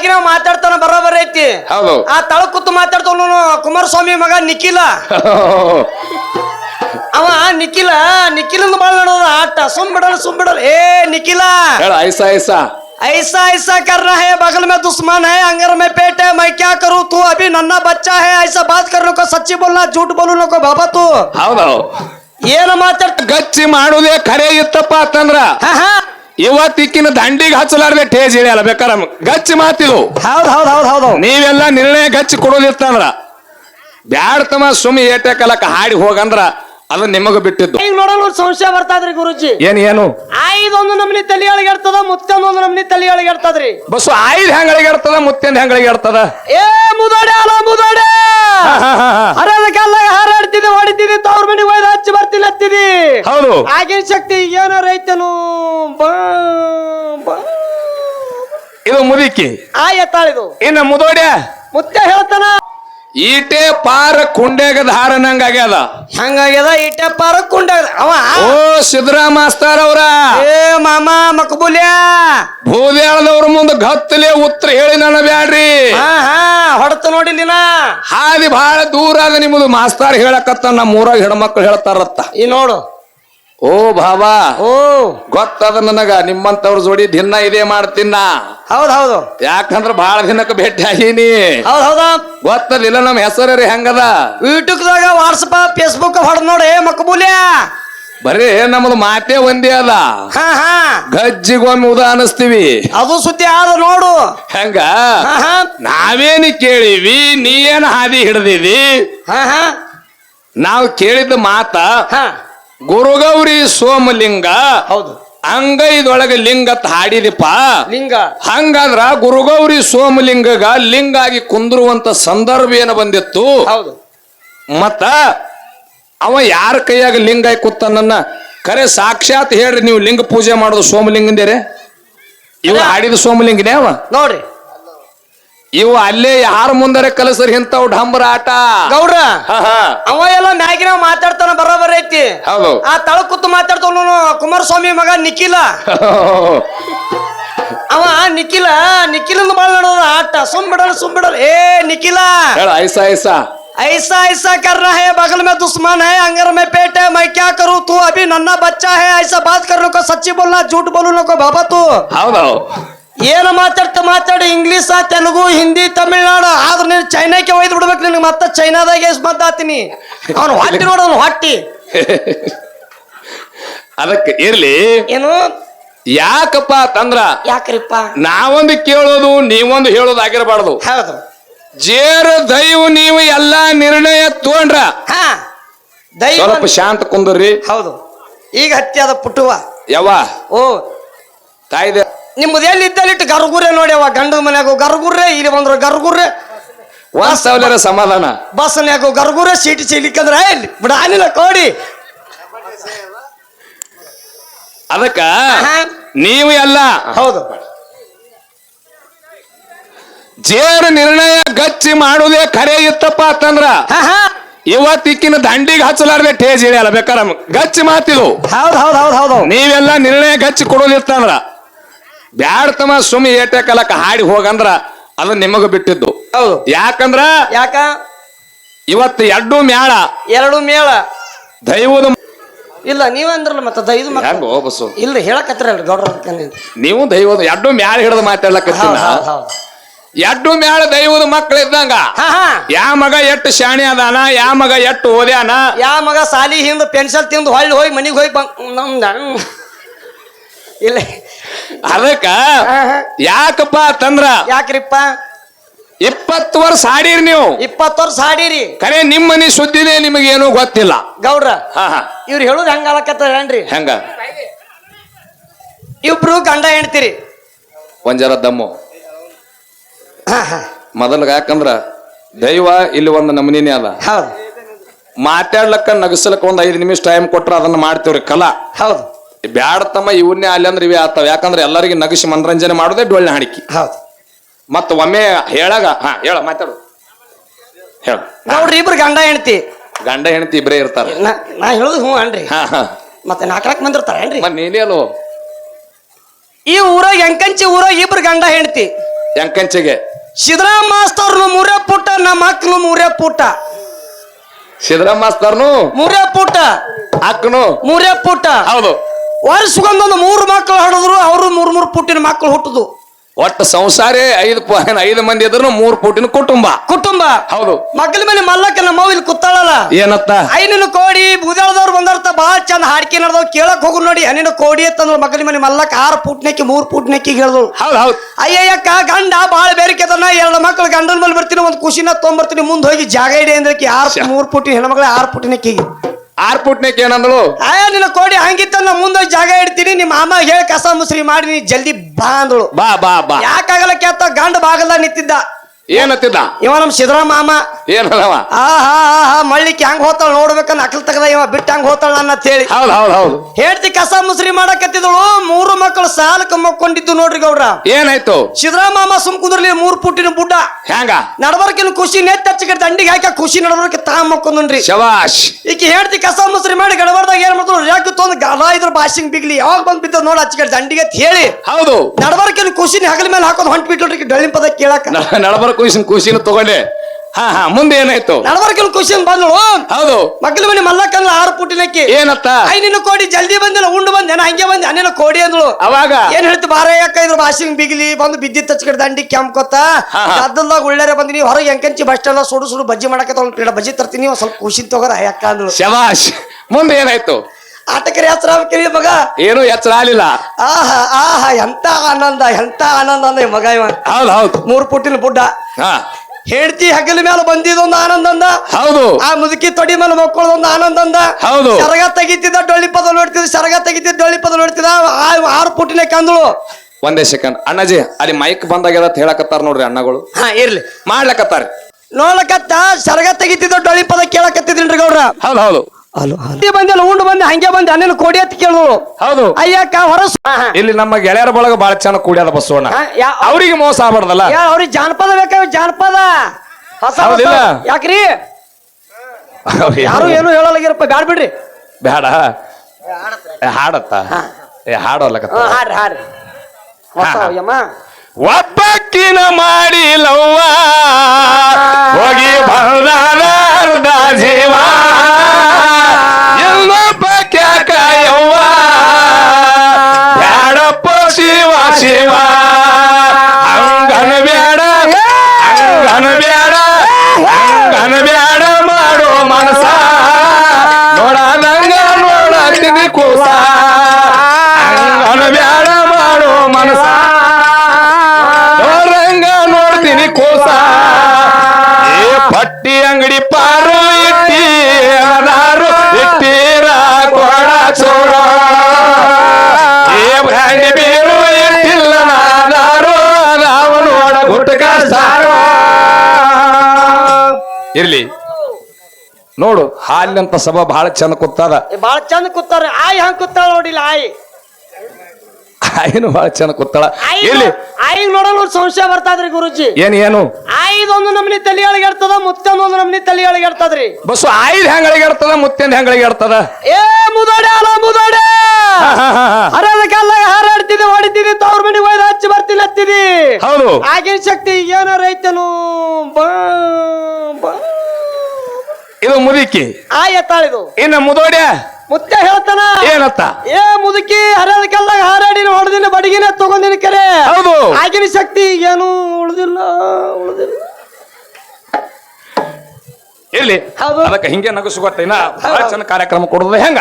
ಮ್ಯಾಗಿನ ಮಾತಾಡ್ತಾನ ಬರೋಬರ್ ಐತಿ ಹೌದು ಆ ತಳ ಕೂತು ಮಾತಾಡ್ತಾವ ಕುಮಾರಸ್ವಾಮಿ ಮಗ ನಿಖಿಲ ಅವ ನಿಖಿಲ ನಿಖಿಲಂದು ಬಾಳ ನೋಡೋದ ಆಟ ಸುಮ್ ಬಿಡಲ್ಲ ಸುಮ್ ಬಿಡಲ್ಲ ಏ ನಿಖಿಲ ಹೇಳ ಐಸ ಐಸ ऐसा ऐसा करना है बगल में दुश्मन है अंगर में पेट है मैं क्या करूं तू अभी नन्ना बच्चा है ऐसा बात करने को सच्ची बोलना झूठ बोलने को बाबा तू ಹೌದು ಏನು ಮಾತಾಡ್ತ ಗಚ್ಚಿ ಮಾಡುದೇ ಖರೆ ಇತ್ತಪ್ಪ ಅಂತಂದ್ರ ಹಾ ಹಾ ಇವತ್ತಿಕ್ಕಿನ ದಂಡಿಗೆ ಹಚ್ಚಲಾರ್ದೆ ಟೇಜ್ ಇಳಿಯಲ್ಲ ಬೇಕಾರ ಗಚ್ಚ ಮಾತಿದು. ಹೌದ್ ಹೌದ್ ಹೌದ್ ಹೌದು ನೀವೆಲ್ಲ ನಿರ್ಣಯ ಗಚ್ಚಿ ಕೊಡೋದಿತ್ತಂದ್ರ ಬ್ಯಾಡ್ತಮ್ಮ ಸುಮ್ಮಿ ಏಟೆ ಕಲಕ ಹಾಡಿ ಹೋಗಂದ್ರ ಅದು ನಿಮಗ ಬಿಟ್ಟಿದ್ದು. ಈಗ ನೋಡಲು ಸಂಶಯ ಬರ್ತಾದ್ರಿ ಗುರುಜಿ? ಏನ್ ಏನು? ಐದೊಂದು ನಮ್ನಿ ತಲೆ ಒಳಗಿರ್ತದ ಮುತ್ತೊಂದೊಂದು ನಮ್ನಿ ತಲೆ ಇರ್ತದ್ರಿ. ಬಸ್ಸು ಆಯ್ದ ಹೆಂಗಳಿಗೆ ಇರ್ತದ ಮುತ್ತಿಂದ ಹೆಂಗಳಿಗೆ ಇರ್ತದ? ಏ ಮುದೋಡೆ ಅಲ್ಲ ಮುದೋಡೆ ಅರೆ ಅದಕ್ಕೆಲ್ಲ ಹಾರಾಡ್ತಿದ್ದೆ ಹೊಡಿತಿದ್ದೆ ತವ್ರ ಮನೆಗೆ ಹೋಯ್ದು ಬರ್ತಿಲ್ಲ ಹತ್ತಿದಿ ಹೌದು. ಆಗಿನ ಶಕ್ತಿ ಏನಾರ ರೈತನು ಬಾ ಬಾ. ಇದು ಮುದಿಕಿ. ಆ ಎತ್ತಾಳಿದು. ಇನ್ನ ಮುದೋಡ್ಯ. ಮುತ್ತೆ ಹೇಳ್ತಾನ. ಈಟೆ ಪಾರ ಕುಂಡೆಗ ಧಾರನಂಗ ಆಗ್ಯದ. ಹಂಗಾಗ್ಯದ ಇಟೆ ಪಾರ ಅವ ಓ ಸಿದ್ದರಾಮ ಮಾಸ್ತಾರ್ ಅವ್ರ. ಏ ಮಾಮ ಮಕ್ಬುಲ್ಯಾ. ಭೂದೇಳದವ್ರ ಮುಂದೆ ಗತ್ತಲೆ ಉತ್ತರ ಹೇಳಿ ನನ್ನ ಬ್ಯಾಡ್ರಿ. ಹಾ ಹಾ ಹೊಡತ ನೋಡಿ ನೀನ. ಹಾದಿ ಬಹಳ ದೂರ ಅದ ನಿಮ್ಮದು ಮಾಸ್ತಾರ್ ಹೇಳಕತ್ತ ನಮ್ಮ ಊರಾಗ ಹೆಣ್ಮಕ್ಳು ಹೇಳ್ತಾರತ್ತ. ಈ ನೋಡು. ಓ ಬಾಬಾ ಓ. ಗೊತ್ತದ ನನಗ ನಿಮ್ಮಂತವ್ರ ಜೋಡಿ ದಿನ ಇದೇ ಮಾಡ್ತೀನ. ಹೌದ್ ಹೌದು. ಯಾಕಂದ್ರ ಬಹಳ ದಿನಕ್ಕೆ ಭೇಟಿ ಆಗೀನಿ ಹೌದ್ ಹೌದಾ. ಗೊತ್ತದಿಲ್ಲ ನಮ್ಮ ಹೆಸರು ಹೆಂಗದ? ಯೂಟ್ಯೂಬ್ದಾಗ ವಾಟ್ಸಪ್ ಫೇಸ್ಬುಕ್ ಹೊಡೆದ್ ನೋಡಿ ಮಕಬುಲ್ಯ. ಬರೀ ನಮ್ದು ಮಾತೇ ಒಂದೇ ಅದ ಹಾ ಹಾ. ಗಜ್ಜಿಗೊಮ್ಮೆ ಉದಾಹರಿಸ್ತೀವಿ. ಅನಿಸ್ತೀವಿ ಅದು ಸುದ್ದಿ ಆದ ನೋಡು. ಹೆಂಗ? ಹಾ ಹಾ. ನಾವೇನು ಕೇಳಿವಿ ನೀ ಏನ್ ಹಾದಿ ಹಿಡ್ದಿದಿ ಹಾ ಹಾ. ನಾವು ಕೇಳಿದ ಮಾತ ಹಾ. ಗುರುಗೌರಿ ಸೋಮಲಿಂಗ ಹೌದು. ಅಂಗೈದೊಳಗೆ ಲಿಂಗ ಹಾಡಿದಿಪ್ಪ ಲಿಂಗ. ಹಂಗಾದ್ರ ಗುರುಗೌರಿ ಸೋಮಲಿಂಗಗ ಲಿಂಗ ಆಗಿ ಕುಂದ್ರುವಂತ ಸಂದರ್ಭ ಏನು ಬಂದಿತ್ತು? ಹೌದು. ಮತ್ತ ಅವ ಯಾರ ಕೈಯಾಗ ಲಿಂಗ ಕೂತ ನನ್ನ? ಕರೆ ಸಾಕ್ಷಾತ್ ಹೇಳ್ರಿ ನೀವು ಲಿಂಗ ಪೂಜೆ ಮಾಡೋದು ಸೋಮಲಿಂಗಂದೇರೆ? ಇವ ಆಡಿದ ಸೋಮಲಿಂಗನೇ ಅವ? ನೋಡ್ರಿ. ಇವು ಅಲ್ಲೇ ಯಾರ ಮುಂದರೆ ಕಲಸರಿ ಇಂಥವು ಡಂಬರ ಆಟ? ಗೌಡ್ರ. ಅವ ಎಲ್ಲ ಮ್ಯಾಗಿನ ಮಾತಾಡ್ತಾನ ಬರೋಬರ್ ಐತಿ. ಹೌದು. ಆ ತಳ ಕೂತು ಮಾತಾಡ್ತಾವ ಕುಮಾರಸ್ವಾಮಿ ಮಗ ನಿಖಿಲ. ಅವ ನಿಖಿಲ ನಿಖಿಲ ಬಾಳ ಆಟ. ಸುಮ್ ಬಿಡಲ್ಲ ಸುಮ್ ಬಿಡಲ್ಲ. ಏ ನಿಖಿಲ. ಹೇಳ ಐಸಾ ಐಸ. ऐसा ऐसा करना है बगल में दुश्मन है अंगर में पेट है मैं क्या करूं तू अभी नन्ना बच्चा है ऐसा बात करने को सच्ची बोलना झूठ बोलने को बाबा तू ಹೌದು ಏನು ಮಾತಾಡ್ತಾ ಮಾತಾಡಿ ಇಂಗ್ಲೀಷ್ ತೆಲುಗು ಹಿಂದಿ ತಮಿಳ್ನಾಡು ಆದ್ರೆ ನೀನು ಚೈನಾಕ್ಕೆ ಒಯ್ದು ಬಿಡ್ಬೇಕು ನಿನಗೆ ಮತ್ತೆ ಚೈನಾದಾಗೆ ಬಂದಾತೀನಿ ಅವನು ಹೊಟ್ಟಿ ನೋಡು ಅವ್ನು ಹೊಟ್ಟಿ ಅದಕ್ಕೆ ಇರ್ಲಿ ಏನು ಯಾಕಪ್ಪ ತಂದ್ರ ಯಾಕ್ರಿಪ್ಪ ನಾವೊಂದು ಕೇಳೋದು ನೀವೊಂದು ಹೇಳೋದು ಆಗಿರಬಾರ್ದು ಹೌದು ಜೇರ ದೈವ ನೀವು ಎಲ್ಲಾ ನಿರ್ಣಯ ತಗೊಂಡ್ರ. ಹಾ ದೈವ ಸ್ವಲ್ಪ ಶಾಂತ ಕುಂದ್ರಿ. ಹೌದು. ಈಗ ಹತ್ತಿ ಪುಟುವ ಪುಟ್ಟುವ. ಯವ್ವ. ಓ. ತಾಯಿದೆ. ನಿಮ್ಮದು ಎಲ್ಲಿ ಇದ್ದಲ್ಲಿಟ್ಟು ಗರ್ಗುರ್ರೆ ನೋಡಿ ಅವ ಗಂಡ ಮನ್ಯಾಗ ಗರ್ಗುರ್ರೆ ಇಲ್ಲಿ ಬಂದ್ರು ಗರ್ಗುರ್ರೆ. ಒಂದ್ ಸಾವಿರ ಸಮಾಧಾನ. ಬಸ್ನ್ಯಾಗ ಸೀಟಿ ಸೀಟ್ ಸಿಗ್ಲಿಕ್ಕಂದ್ರೆ ಇಲ್ಲಿ ಬಿಡಾನಿಲ್ಲ ಕೋಡಿ. ಅದಕ್ಕ. ನೀವು ಎಲ್ಲ ಹೌದು. ಜೇರ ನಿರ್ಣಯ ಗಚ್ಚಿ ಮಾಡುದೇ ಖರೆ ಇತ್ತಪ್ಪ ಅಂತಂದ್ರ ಇವತ್ತಿಕ್ಕಿನ ದಂಡಿಗೆ ಹಚ್ಚಲಾರ್ದೆ ಟೇಜ್ ಇಳಿಯಲ್ಲ ಬೇಕಾರ ಗಚ್ಚಿ ಮಾತಿದು. ಹೌದು ಹೌದು ಹೌದು ಹೌದು ನೀವೆಲ್ಲ ನಿರ್ಣಯ ಗಚ್ಚಿ ಕೊಡೋದಿತ್ತಂದ್ರ ಬ್ಯಾಡ್ತಮ್ಮ ಸುಮಿ ಏಟೆ ಕಲಕ ಹಾಡಿ ಹೋಗಂದ್ರ ಅದು ನಿಮಗ ಬಿಟ್ಟಿದ್ದು. ಹೌದು. ಯಾಕಂದ್ರ ಯಾಕ? ಇವತ್ತು ಎಡ್ಡು ಮೇಳ ಎರಡು ಮೇಳ ದೈವದ ಇಲ್ಲ ನೀವಂದ್ರಲ್ಲ ಮತ್ತೆ ಮತ್ತ? ಹೆಂಗೋ ಇಲ್ಲ ಹೇಳಕತ್ರ ಗೌಡ್ರ ನೀವು ದೈವದ ಎಡ್ಡು ಮ್ಯಾಳ ಹಿಡಿದು ಮಾತಾಡ್ಲಕ್ಕ ಹೌದು ಹೌದು ಹೌದು. ಎಡ್ಡು ಮ್ಯಾಳ ದೈವದ ಮಕ್ಳು ಇದ್ದಂಗ ಹಾ ಹಾ. ಯಾ ಮಗ ಎಟ್ಟು ಶಾಣಿ ಅದಾನ ಯಾ ಮಗ ಎಟ್ಟು ಓದ್ಯಾನ? ಯಾ ಮಗ ಸಾಲಿ ಹಿಂದ ಪೆನ್ಸಿಲ್ ತಿಂದು ಹೊಳ್ಳಿ ಹೋಗಿ ಮನಿಗೆ ಹೋಗಿ ಬಂದ ನಮ್ದ. ಇಲ್ಲ. ಅದಕ್ಕ. ಯಾಕಪ್ಪ ತಂದ್ರ ಯಾಕ್ರಿಪ್ಪ? ಇಪ್ಪತ್ತು ವರ್ಷ ಆಡಿರಿ ನೀವು. ಇಪ್ಪತ್ತು ವರ್ಷ ಹಾಡಿರಿ ಕರೆ ನಿಮ್ಮ ಮನೆ ಸುದ್ದಿನೇ ನಿಮಗೇನು ಗೊತ್ತಿಲ್ಲ. ಗೌಡ್ರ ಹಾ ಹಾ. ಇವ್ರು ಹೇಳುದು ಹೆಂಗ ಹೇನ್ರಿ ಹೆಂಗ? ಇಬ್ರು ಗಂಡ ಹೆಣ್ತೀರಿ ಒಂದ್ ಜರ ದಮ್ಮು. ಮೊದಲ ಯಾಕಂದ್ರ ದೈವ ಇಲ್ಲಿ ಒಂದು ನಮನಿನೇ ಅದ. ಹೌದು. ಮಾತಾಡ್ಲಕ್ಕ ನಗಸಲಕ್ಕ ಒಂದ್ ಐದು ನಿಮಿಷ ಟೈಮ್ ಕೊಟ್ರ ಅದನ್ನ ಮಾಡ್ತೀವ್ರಿ ಕಲಾ. ಹೌದು. ಬ್ಯಾಡತಮ್ಮ ಇವನ್ನೇ ಅಲ್ಲಿ ಅಂದ್ರೆ ಇವೇ ಆಗ್ತಾವ. ಯಾಕಂದ್ರೆ ಎಲ್ಲರಿಗೆ ನಗಸಿ ಮನರಂಜನೆ ಮಾಡೋದೇ ಡೊಳ್ಳೆ ಹಾಡಿಕೆ ಹೌದು. ಮತ್ತ ಒಮ್ಮೆ ಹೇಳಾಗ ಹಾ ಹೇಳ ಮಾತಾಡು. ಹೇಳ. ಗೌಡ್ರಿ ಇಬ್ರು ಗಂಡ ಹೆಣ್ತಿ ಗಂಡ ಹೆಂಡತಿ ಇಬ್ರೇ ಇರ್ತಾರ. ನಾ ನಾ ಹೇಳುದು ಹ್ಞೂ ಅನ್ರಿ. ಹಾ ಹಾ. ಮತ್ತೆ ನಾಲ್ಕು ಬಂದಿರ್ತಾರೇನ್ರಿ ಮತ್ ನೀನೇ ಅಲ್ವೋ? ಈ ಊರಾಗ ಎಂಕಂಚಿ ಊರಾಗ ಇಬ್ರು ಗಂಡ ಹೆಣ್ತಿ ಎಂಕಂಚಿಗೆ. ಸಿದ್ದರಾಮ ಮಾಸ್ತರ್ನು ಮೂರೇ ಪುಟ್ಟ ನಮ್ಮ ಅಕ್ಕನು ಮೂರೇ ಪುಟ್ಟ. ಸಿದ್ದರಾಮ ಮಾಸ್ತರ್ನು ಮೂರೇ ಪುಟ್ಟ. ಅಕ್ಕನು? ಮೂರೇ ಪುಟ್ಟ. ಹೌದು. ವರ್ಷಗೊಂದೊಂದು ಮೂರು ಮಕ್ಕಳು ಹಡಿದ್ರು ಅವರು ಮೂರು ಮೂರು ಪುಟ್ಟಿನ ಮಕ್ಕಳು ಹುಟ್ಟುದು ಒಟ್ಟು ಸಂಸಾರೇ ಐದು ಐದು ಮಂದಿ ಇದ್ರು ಮೂರು ಕೋಟಿನ ಕುಟುಂಬ. ಕುಟುಂಬ? ಹೌದು. ಮಕ್ಕಳ ಮೇಲೆ ಮಲ್ಲಕ್ಕ ನಮ್ಮ ಇಲ್ಲಿ ಕುತ್ತಾಳಲ್ಲ ಏನತ್ತ? ಐನಿನ ಕೋಡಿ ಬೂದಾಳದವ್ರು ಬಂದರ್ತ ಬಹಳ ಚಂದ ಹಾಡ್ಕೆ ನಡೆದವ್ ಕೇಳಕ್ ಹೋಗು ನೋಡಿ ಹಣ್ಣಿನ ಕೋಡಿ ಅಂತಂದ್ರು ಮಕ್ಕಳ ಮನೆ ಮಲ್ಲಕ್ಕ ಆರು ಪುಟ್ನಕ್ಕಿ ಮೂರು ಪುಟ್ನಕ್ಕಿ ಹೇಳ್ದು ಹೌದು ಹೌದು. ಅಯ್ಯಯ್ಯಕ್ಕ ಗಂಡ ಬಾಳ ಅದನ್ನ ಎರಡು ಮಕ್ಕಳು ಗಂಡನ ಮೇಲೆ ಬರ್ತೀನಿ ಒಂದು ಖುಷಿನ ತೊಗೊಂಬರ್ತೀನಿ ಮುಂದೆ ಹೋಗಿ ಜಾಗ ಇಡಿ ಅಂದ್ರೆ ಆರು ಮೂರು ಪುಟಿ ಹೆಣ್ಮಕ್ಳು ಆರು ಪುಟಿನಕ್ಕಿಗೆ. ಆರ್ ಪುಟ್ನಕ್ಕೆ ಏನಂದಳು ಆಯಾ ನಿನ್ನ ಕೋಡಿ ಹಂಗಿತ್ತ ನಾ ಮುಂದೆ ಜಾಗ ಇಡ್ತೀನಿ ನಿಮ್ಮ ಅಮ್ಮ ಹೇಳಿ ಕಸ ಮುಸ್ರಿ ಮಾಡಿ ನೀ ಜಲ್ದಿ ಬಾ ಅಂದಳು. ಬಾ ಬಾ ಬಾ. ಯಾಕಾಗಲ್ಲ ಕೇತ ಗಂಡ ಬಾಗಲ್ಲ ನಿಂತಿದ್ದ. ಏನತ್ತಿದ್ದ? ಇವ ನಮ್ ಸಿದ್ದರಾಮ ಮಾಮ. ಏನಲ್ಲವ ಆಹಾ ಮಳ್ಳಿ ಹಾ ಹಾ ಮಳ್ಳಿಕ್ಕೆ ಹೆಂಗ್ ಹೋತಾಳ ನೋಡ್ಬೇಕನ್ನ ಅಕಲ್ ತಗದ ಇವ ಬಿಟ್ಟ ಹಂಗ ಹೋತಾಳ ನನ್ನ ಹೇಳಿ ಹೌದು ಹೌದು ಹೌದು. ಹೇಳ್ತಿ ಕಸ ಮುಸ್ರಿ ಮಾಡಕತ್ತಿದಳು ಮೂರು ಮಕ್ಕಳು ಸಾಲಕ್ಕೆ ಮಕ್ಕೊಂಡಿದ್ದು ನೋಡ್ರಿ ಗೌಡ್ರ. ಏನಾಯ್ತು? ಸಿದ್ದರಾಮ ಮಾಮ ಸುಮ್ ಕುಂದ್ರಲಿ ಮೂರ್ ಪುಟ್ಟಿನ ಬುಡ್ಡ. ಹ್ಯಾಂಗ? ನಡಬರ್ಕಿನ ಖುಷಿ ನೆತ್ತ ಹಚ್ಚಿಗೆ ದಂಡಿಗೆ ಹಾಕ ಖುಷಿ ನಡಬರ್ಕ ತಾ ಮಕ್ಕೊಂದ್ರಿ ಶವಾಶ್ ಈಕಿ ಹೇಳ್ತಿ ಕಸ ಮುಸ್ರಿ ಮಾಡಿ ಗಡಬರ್ದಾಗ ಏನ್ ಮಾಡ್ತಾಳು ಯಾಕೆ ತೊಂದ್ ಗಾಲ ಇದ್ರ ಬಾಸಿಂಗ್ ಬಿಗ್ಲಿ ಯಾವಾಗ ಬಂದ್ ಬಿದ್ದ ನೋಡ ಹಚ್ಚಿಗೆ ದಂಡಿಗೆ ಅಂತ ಹೇಳಿ. ಹೌದು. ನಡಬರ್ಕಿನ ಖುಷಿನ ಹಗಲ ಮೇಲೆ ಹಾಕೋದು ಹೊಂಟ್ ಬಿಟ್ರಿ ಡಳಿಂಪದ ಕೇಳಕ. ನಡಬರ ಖುಷಿನ ಕ್ವಶನ್ ತಗೊಂಡೆ. ಹಾ ಹಾ ಮುಂದೆ ಏನಾಯ್ತು? ನಡಬರ್ಕಿನ ಕ್ವಶನ್ ಬಂದಳು ಹೌದು. ಮಕ್ಕಳ ಮನೆ ಮಲ್ಲಕ್ಕಲ್ಲ ಆರು ಪುಟ್ಟಿನಕ್ಕೆ ಏನತ್ತ? ಐ ನಿನ್ನ ಕೋಡಿ ಜಲ್ದಿ ಬಂದಿಲ್ಲ ಉಂಡು ಬಂದ ನಾ ಹಂಗೆ ಬಂದೆ ಅನ್ನ ಕೋಡಿ ಅಂದಳು. ಅವಾಗ? ಏನ್ ಹೇಳ್ತು ಬಾರ ಯಾಕ ಇದ್ರ ಬಾಸಿಂಗ್ ಬಿಗಿಲಿ ಬಂದು ಬಿದ್ದಿ ತಚ್ಚಕಡೆ ದಂಡಿ ಕೆಂಪ್ಕೊತ್ತ ಒಳ್ಳೆರೆ ಗದ್ದಲ್ದಾಗ ಉಳ್ಳಾರೆ ಬಂದಿನಿ ಹೊರಗೆ ಎಂಕಂಚಿ ಬಸ್ ಎಲ್ಲ ಸುಡು ಸುಡು ಬಜ್ಜಿ ಮಾಡಕ್ಕೆ ತಗೊಂಡು ಬಜ್ಜಿ ತರ್ತೀನಿ ಒಂದ್ ಸ್ವಲ್ಪ ಖುಷಿ ತಗೋರ ಯಾಕ ಅಂದಳು. ಶವಾಶ್ ಮುಂದೆ ಏನಾಯ್ತು? ಆಟಕರಿ ಹತ್ರ ಆಗ್ಬೇಕ್ರಿ ಮಗ. ಏನು ಎಚ್ಚರ ಆಗ್ಲಿಲ್ಲ. ಆಹಾ ಆಹಾ ಎಂತ ಆನಂದ ಎಂತ ಆನಂದ ಅಂದ ಮಗ ಇವ. ಹೌದು ಹೌದು. ಮೂರ್ ಪುಟ್ಟಿನ ಬುಡ್ಡ. ಹಾ. ಹೆಂಡತಿ ಹಗಲ ಮೇಲೆ ಬಂದಿದೊಂದು ಆನಂದ ಅಂದ. ಹೌದು. ಆ ಮುದುಕಿ ತೊಡಿ ಮೇಲೆ ಮಕ್ಕಳದೊಂದು ಆನಂದ ಅಂದ. ಹೌದು. ಸರಗ ತೆಗಿತಿದ್ದ ಡೊಳ್ಳಿ ಪದ ನೋಡ್ತಿದ್ದ ಸರಗ ತೆಗಿತಿದ್ದ ಡೊಳ್ಳಿ ಪದ ನೋಡ್ತಿದ್ದ. ಆ- ಆರು ಪುಟ್ಟಿನ ಕಂದಳು. ಒಂದೇ ಸೆಕೆಂಡ್ ಅಣ್ಣಾಜಿ ಅಲ್ಲಿ ಮೈಕ್ ಬಂದಾಗ್ಯದ ಅಂತ ಹೇಳಕತ್ತಾರ ನೋಡ್ರಿ ಅಣ್ಣಗಳು. ಹಾ ಇರ್ಲಿ. ಮಾಡ್ಲಕತ್ತಾರ ನೋಡ್ಲಕತ್ತ? ಸರಗ ತೆಗಿತಿದ್ದ ಡೊಳ್ಳಿ ಪದ ಕೇಳಕತ್ತಿದ್ರಿ ಗೌಡ್ರ? ಹೌದು ಹೌದು. ಹಲೋ ಬಂದಿಲ್ಲ ಉಂಡು ಬಂದೆ ಹಂಗೆ ಬಂದೆ ಅನ್ನೇನು ಕೋಡಿ ಅಂತ ಕೇಳಿದ್ರು ಹೌದು. ಅಯ್ಯಕ್ಕ ಹೊರಸು. ಇಲ್ಲಿ ನಮ್ಮ ಗೆಳೆಯರ ಬಳಗ ಬಹಳ ಚೆನ್ನಾಗಿ ಕೂಡ್ಯಾದ ಬಸವಣ್ಣ ಅವ್ರಿಗೆ ಮೋಸ ಆಗ್ಬಾರ್ದಲ್ಲ? ಅವ್ರಿಗೆ ಜಾನಪದ ಬೇಕಾಗ ಜಾನಪದ? ಹೊಸ? ಯಾಕ್ರಿ? ಯಾರು? ಏನು ಹೇಳಲಾಗಿರಪ್ಪ ಬ್ಯಾಡ ಬಿಡ್ರಿ. ಬ್ಯಾಡ. ಹಾಡತ್ತ? ಏ ಹಾಡೋಲ್ಲಕತ್ತ ಹಾ, ಹಾಡ್ರಿ ಒಬ್ಬಕ್ಕಿನ ಮಾಡಿ ಲವ್ವ ಹೋಗಿ ಬಂದಾರದ ಜೀವ. ಶಿವ. ಅಂಗನ ಹಂಗನ ಬ್ಯಾಡ ಹಂಗನ ಬ್ಯಾಡ ಹಂಗನ ಬ್ಯಾಡ ಮಾಡೋ ಮನಸ ನೋಡದಂಗ ನೋಡತೀನಿ ಕೂಸ. ಹಂಗನ ಬ್ಯಾಡ ಮಾಡೋ ಮನಸ ನೋಡಂಗ ನೋಡ್ತೀನಿ ಕೂಸ. ಏ ಪಟ್ಟಿ ಅಂಗಡಿ ಪಾರು ಇರ್ಲಿ. ನೋಡು ಹಾಲಿನಂತ ಸಭಾ ಬಹಳ ಚಂದ ಕೂತಾರ ಬಹಳ ಚಂದ ಕೂತಾರ ಆಯ್ ಹಂಗ ಕೂತಾಳ ನೋಡಿಲ್ಲ ಆಯ್. ಏನು ಬಹಳ ಚಂದ ಕೂತಾಳ ಇರ್ಲಿ. ಆಯಿಗ್ ನೋಡಲ್ಲ ಒಂದ್ ಸಂಶಯ ಬರ್ತಾದ್ರಿ ಗುರುಜಿ. ಏನ್ ಏನು? ಆಯ್ದೊಂದು ನಮ್ನಿ ತಲೆ ಒಳಗೆ ಇರ್ತದ ಮುತ್ತೊಂದು ನಮ್ನಿ ತಲೆ ಒಳಗೆ ಇರ್ತದ್ರಿ. ಬಸ್ ಐದ್ ಹೆಂಗಳಿಗೆ ಇರ್ತದ ಮುತ್ತಿನ ಹೆಂಗಳಿಗೆ ಇರ್ತದ? ಏ ಮುದೋಡೆ ಅಲ್ಲ ಮುದೋಡೆ ಹರದ ಕಾಲ ಹಾರಾಡ್ತಿದ್ದೆ ಹೊಡಿತಿದ್ದೆ ತವ್ರ ಮನೆಗೆ ಬರ್ತೀನಿ ಹತ್ತಿದಿ ಹೌದು. ಆಗಿನ ಶಕ್ತಿ ಏನೋ ರೈತನು. ಬಾ ಬಾ. ಇದು ಮುದುಕಿ. ಆ ಎತ್ತಾಳಿದು. ಇನ್ನ ಮುದೋಡ್ಯ? ಮುತ್ತೆ ಹೇಳ್ತಾನ. ಏನತ್ತ? ಏ ಮುದುಕಿ ಹರಿಯೋದಕ್ಕೆಲ್ಲ ಕಲ್ಲಾಗ ಹಾರಾಡಿನ ಹೊಡೆದಿನ ಬಡಗಿನ ತಗೊಂಡಿನ ಕರೆ. ಹೌದು. ಆಗಿನ ಶಕ್ತಿ ಏನು ಉಳಿದಿಲ್ಲ ಉಳ್ದಿಲ್ಲ. ಎಲ್ಲಿ? ಹೌದು. ಅದಕ್ಕೆ ಹಿಂಗೆ ನಗಸು ಗೊತ್ತೇನ? ಭಾಳ ಚೆನ್ನ ಕಾರ್ಯಕ್ರಮ ಕೊಡೋದು ಹೆಂಗ?